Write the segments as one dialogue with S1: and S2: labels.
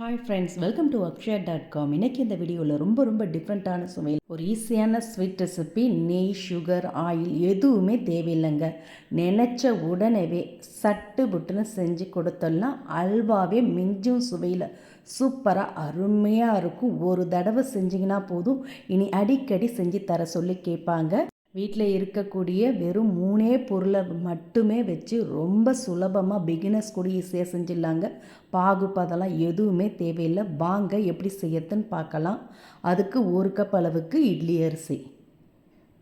S1: Hi friends welcome to Akshaya dot com இன்றைக்கி இந்த வீடியோவில் ரொம்ப ரொம்ப டிஃப்ரெண்ட்டான சுவையில் ஒரு ஈஸியான ஸ்வீட் ரெசிபி நெய் சுகர் ஆயில் எதுவுமே தேவையில்லைங்க. நினச்ச உடனேவே சட்டு புட்டுன்னு செஞ்சு கொடுத்தோம்னா அல்வாவே மிஞ்சும் சுவையில். சூப்பராக அருமையாக இருக்கும். ஒரு தடவை செஞ்சிங்கன்னா போதும். இனி அடிக்கடி செஞ்சு தர சொல்லி கேட்பாங்க. வீட்டில் இருக்கக்கூடிய வெறும் மூணே பொருளை மட்டுமே வச்சு ரொம்ப சுலபமாக பிகினர்ஸ் கூட ஈஸியாக செஞ்சிடலாங்க. பாகுபாதெல்லாம் எதுவுமே தேவையில்லை. வாங்க எப்படி செய்யறதுன்னு பார்க்கலாம். அதுக்கு ஒரு கப் அளவுக்கு இட்லி அரிசி.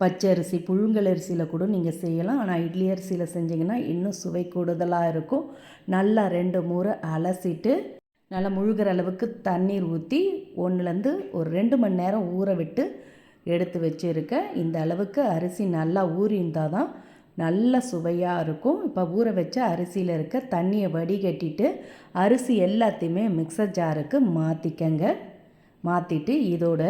S1: பச்சை அரிசி புழுங்கல் அரிசியில் கூட நீங்கள் செய்யலாம். ஆனால் இட்லி அரிசியில் செஞ்சிங்கன்னா இன்னும் சுவை கூடுதலாக இருக்கும். நல்லா ரெண்டு முறை அலசிட்டு நல்லா முழுகிற அளவுக்கு தண்ணீர் ஊற்றி ஒன்றுலேருந்து ஒரு ரெண்டு மணி நேரம் ஊற விட்டு எடுத்து வச்சுருக்கேன் இந்த அளவுக்கு அரிசி நல்லா ஊறிந்தால் தான் நல்ல சுவையாக இருக்கும். இப்போ ஊற வச்ச அரிசியில் இருக்க தண்ணியை வடிகட்டிட்டு அரிசி எல்லாத்தையுமே மிக்சர் ஜாருக்கு மாற்றிக்கங்க மாற்றிட்டு இதோட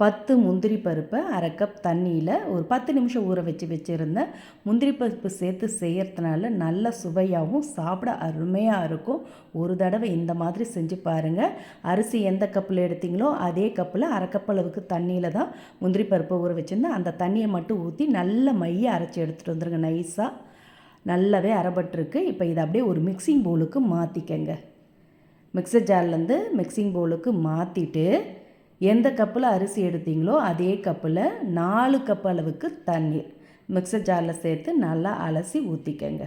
S1: பத்து முந்திரி பருப்பை அரை கப் தண்ணியில் ஒரு பத்து நிமிஷம் ஊற வச்சு வச்சுருந்தேன் முந்திரி பருப்பு சேர்த்து செய்கிறதுனால நல்ல சுவையாகவும் சாப்பிட அருமையாக இருக்கும். ஒரு தடவை இந்த மாதிரி செஞ்சு பாருங்கள் அரிசி எந்த கப்பில் எடுத்தீங்களோ அதே கப்பில் அரை கப் அளவுக்கு தண்ணியில் தான் முந்திரி பருப்பை ஊற வச்சுருந்தேன். அந்த தண்ணியை மட்டும் ஊற்றி நல்ல மையை அரைச்சி எடுத்துகிட்டு வந்துருங்க. நைஸாக நல்லாவே அரைப்பட்டுருக்கு இப்போ இதை அப்படியே ஒரு மிக்சிங் பவுலுக்கு மாற்றிக்கங்க மிக்சர் ஜார்லேருந்து மிக்சிங் பவுலுக்கு மாற்றிட்டு எந்த கப்பில் அரிசி எடுத்தீங்களோ அதே கப்பில் நாலு கப் அளவுக்கு தண்ணீர். மிக்சர் ஜாரில் சேர்த்து நல்லா அலசி ஊற்றிக்கங்க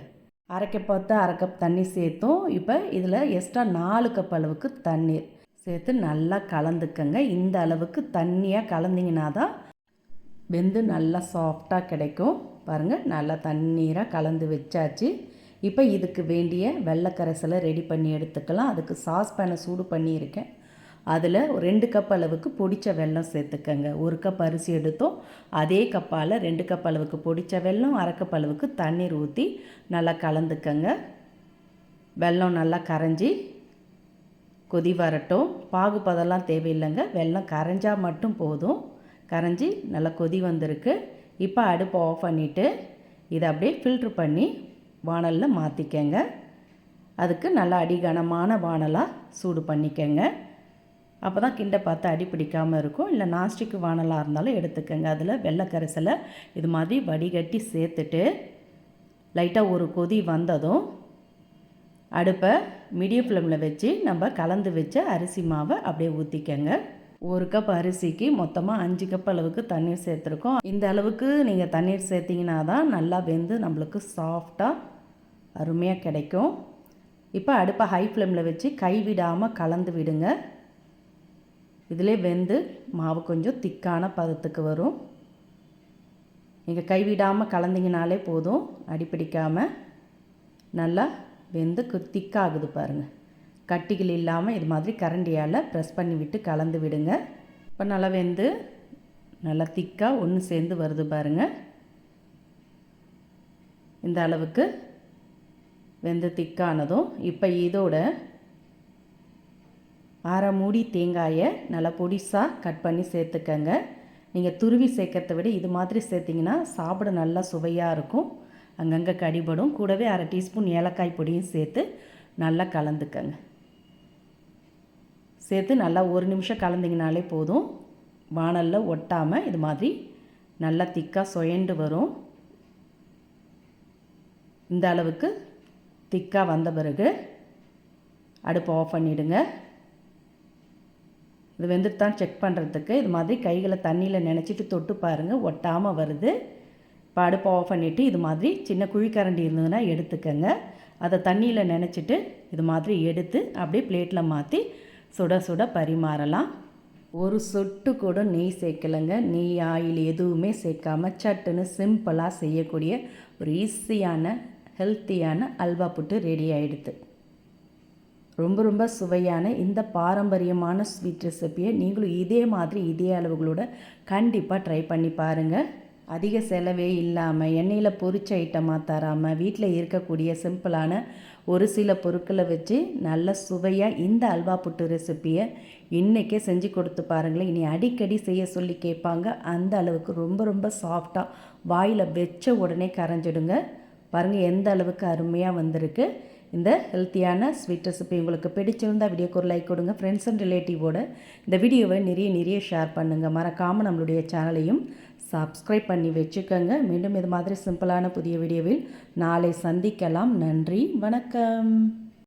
S1: அரைக்க பார்த்தா அரை கப் தண்ணி சேர்த்தோம். இப்போ இதில் எக்ஸ்ட்ரா நாலு கப் அளவுக்கு தண்ணீர் சேர்த்து நல்லா கலந்துக்கங்க. இந்த அளவுக்கு தண்ணியாக கலந்திங்கன்னா தான் வெந்து நல்லா சாஃப்டாக கிடைக்கும். பாருங்கள் நல்லா தண்ணீராக கலந்து வச்சாச்சு. இப்போ இதுக்கு வேண்டிய வெள்ளைக்கரைசலை ரெடி பண்ணி எடுத்துக்கலாம். அதுக்கு சாஸ் பேனை சூடு பண்ணியிருக்கேன். அதில் ரெண்டு கப் அளவுக்கு பொடித்த வெல்லம் சேர்த்துக்கங்க. ஒரு கப் அரிசி எடுத்தோம். அதே கப்பால் ரெண்டு கப் அளவுக்கு பொடித்த வெல்லம் அரை கப் அளவுக்கு தண்ணீர் ஊற்றி நல்லா கலந்துக்கங்க. வெல்லம் நல்லா கரைஞ்சி கொதி வரட்டும். பாகுபதெல்லாம் தேவையில்லைங்க. வெல்லம் கரைஞ்சால் மட்டும் போதும். கரைஞ்சி நல்லா கொதி வந்திருக்கு. இப்போ அடுப்பை ஆஃப் பண்ணிவிட்டு இதை அப்படியே ஃபில்ட்ரு பண்ணி வானலில் மாற்றிக்கங்க அதுக்கு நல்லா அடிகனமான வானலாக சூடு பண்ணிக்கங்க. அப்போ தான் கிண்டை பார்த்து அடி பிடிக்காமல் இருக்கும். இல்லை நாஸ்டிக் வானலாக இருந்தாலும் எடுத்துக்கோங்க. அதில் வெள்ளைக்கரைசலை இது மாதிரி வடிகட்டி சேர்த்துட்டு லைட்டாக ஒரு கொதி வந்ததும் அடுப்பை மீடியம் ஃப்ளேமில் வச்சு நம்ம கலந்து வச்ச அரிசி மாவை அப்படியே ஊற்றிக்கங்க ஒரு கப் அரிசிக்கு மொத்தமாக அஞ்சு கப் அளவுக்கு தண்ணீர் சேர்த்துருக்கோம். இந்த அளவுக்கு நீங்கள் தண்ணீர் சேர்த்திங்கன்னா தான் நல்லா வெந்து நம்மளுக்கு சாஃப்டாக அருமையாக கிடைக்கும். இப்போ அடுப்பை ஹை ஃப்ளேமில் வச்சு கைவிடாமல் கலந்து விடுங்க. இதிலே வெந்து மாவு கொஞ்சம் திக்கான பதத்துக்கு வரும். நீங்கள் கைவிடாமல் கலந்திங்கனாலே போதும். அடிப்பிடிக்காமல் நல்லா வெந்து திக்காகுது பாருங்கள் கட்டிகள் இல்லாமல் இது மாதிரி கரண்டியால் ப்ரெஸ் பண்ணி விட்டு கலந்து விடுங்க. இப்போ நல்லா வெந்து நல்லா திக்காக ஒன்று சேர்ந்து வருது பாருங்கள் இந்த அளவுக்கு வெந்து திக்கானதும் இப்போ இதோட அரை மூடி தேங்காயை நல்லா பொடிசாக கட் பண்ணி சேர்த்துக்கங்க. நீங்கள் துருவி சேர்க்கறத விட இது மாதிரி சேர்த்திங்கன்னா சாப்பிட நல்லா சுவையாக இருக்கும். அங்கங்கே கடிபடும். கூடவே அரை டீஸ்பூன் ஏலக்காய் பொடியும் சேர்த்து நல்லா கலந்துக்கங்க. சேர்த்து நல்லா ஒரு நிமிஷம் கலந்திங்கனாலே போதும். வானலில் ஒட்டாமல் இது மாதிரி நல்லா திக்காக சுயண்டு வரும். இந்த அளவுக்கு திக்காக வந்த பிறகு அடுப்பு ஆஃப் பண்ணிவிடுங்க இது வெந்துட்டு செக் பண்ணுறதுக்கு இது மாதிரி கைகளை தண்ணியில் நினச்சிட்டு தொட்டு பாருங்கள் ஒட்டாமல் வருது. இப்போ அடுப்பை ஆஃப் பண்ணிவிட்டு இது மாதிரி சின்ன குழிக்கரண்டி இருந்ததுன்னா எடுத்துக்கங்க. அதை தண்ணியில் நினச்சிட்டு இது மாதிரி எடுத்து அப்படியே பிளேட்டில் மாற்றி சுட சுட பரிமாறலாம். ஒரு சொட்டு கூட நெய் சேர்க்கலைங்க. நெய் ஆயில் எதுவுமே சேர்க்காம சட்டுன்னு சிம்பிளாக செய்யக்கூடிய ஒரு ஈஸியான ஹெல்த்தியான அல்வா புட்டு ரெடி ஆகிடுது ரொம்ப ரொம்ப சுவையான இந்த பாரம்பரியமான ஸ்வீட் ரெசிப்பியை நீங்களும் இதே மாதிரி இதே அளவுகளோட கண்டிப்பாக ட்ரை பண்ணி பாருங்கள் அதிக செலவே இல்லாமல் எண்ணெயில் பொரிச்ச ஐட்டமாக தராமல் வீட்டில் இருக்கக்கூடிய சிம்பிளான ஒரு சில பொருட்களை வச்சு நல்ல சுவையாக இந்த அல்வா புட்டு ரெசிப்பியை இன்றைக்கே செஞ்சு கொடுத்து பாருங்களேன். இனி அடிக்கடி செய்ய சொல்லி கேட்பாங்க. அந்த அளவுக்கு ரொம்ப ரொம்ப சாஃப்டாக வாயில் வச்ச உடனே கரைஞ்சிடுங்க. பாருங்கள் எந்த அளவுக்கு அருமையாக வந்திருக்கு. இந்த ஹெல்த்தியான ஸ்வீட் ரெசிபி உங்களுக்கு பிடிச்சிருந்தா வீடியோக்கு ஒரு லைக் கொடுங்க. ஃப்ரெண்ட்ஸ் அண்ட் ரிலேட்டிவோட இந்த வீடியோவை நிறைய நிறைய ஷேர் பண்ணுங்கள் மறக்காமல் நம்மளுடைய சேனலையும் சப்ஸ்கிரைப் பண்ணி வச்சுக்கோங்க. மீண்டும் இது மாதிரி சிம்பிளான புதிய வீடியோவில் நாளை சந்திக்கலாம். நன்றி வணக்கம்.